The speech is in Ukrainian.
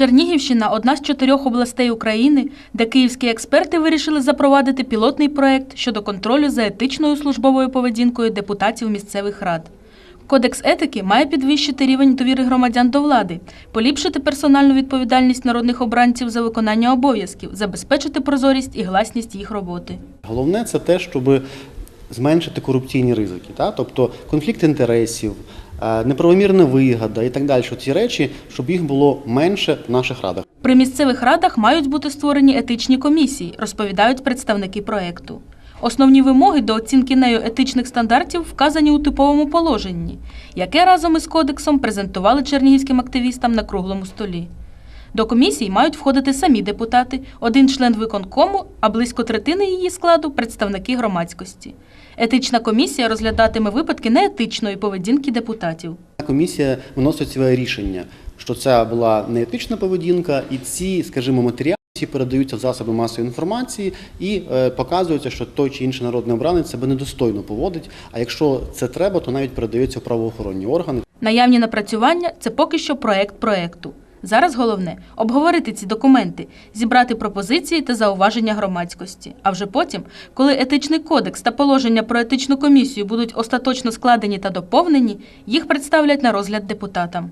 Чернігівщина одна з чотирьох областей України, де київські експерти вирішили запровадити пілотний проект щодо контролю за етичною службовою поведінкою депутатів місцевих рад. Кодекс етики має підвищити рівень довіри громадян до влади, поліпшити персональну відповідальність народних обранців за виконання обов'язків, забезпечити прозорість і гласність їх роботи. Головне це те, щоб зменшити корупційні ризики, тобто конфлікт інтересів, неправомірна вигода і так далі. Ці речі, щоб їх було менше в наших радах. При місцевих радах мають бути створені етичні комісії, розповідають представники проекту. Основні вимоги до оцінки нею етичних стандартів вказані у типовому положенні, яке разом із кодексом презентували чернігівським активістам на круглому столі. До комісій мають входити самі депутати, один член виконкому, а близько третини її складу представники громадськості. Етична комісія розглядатиме випадки неетичної поведінки депутатів. Комісія виносить своє рішення, що це була неетична поведінка, і ці, скажімо, матеріали всі передаються в засоби масової інформації і е, показується, що той чи інший народний обранець себе недостойно поводить. А якщо це треба, то навіть передаються в правоохоронні органи. Наявні напрацювання це поки що проект проекту. Зараз головне обговорити ці документи, зібрати пропозиції та зауваження громадськості. А вже потім, коли етичний кодекс та положення про етичну комісію будуть остаточно складені та доповнені, їх представлять на розгляд депутатам.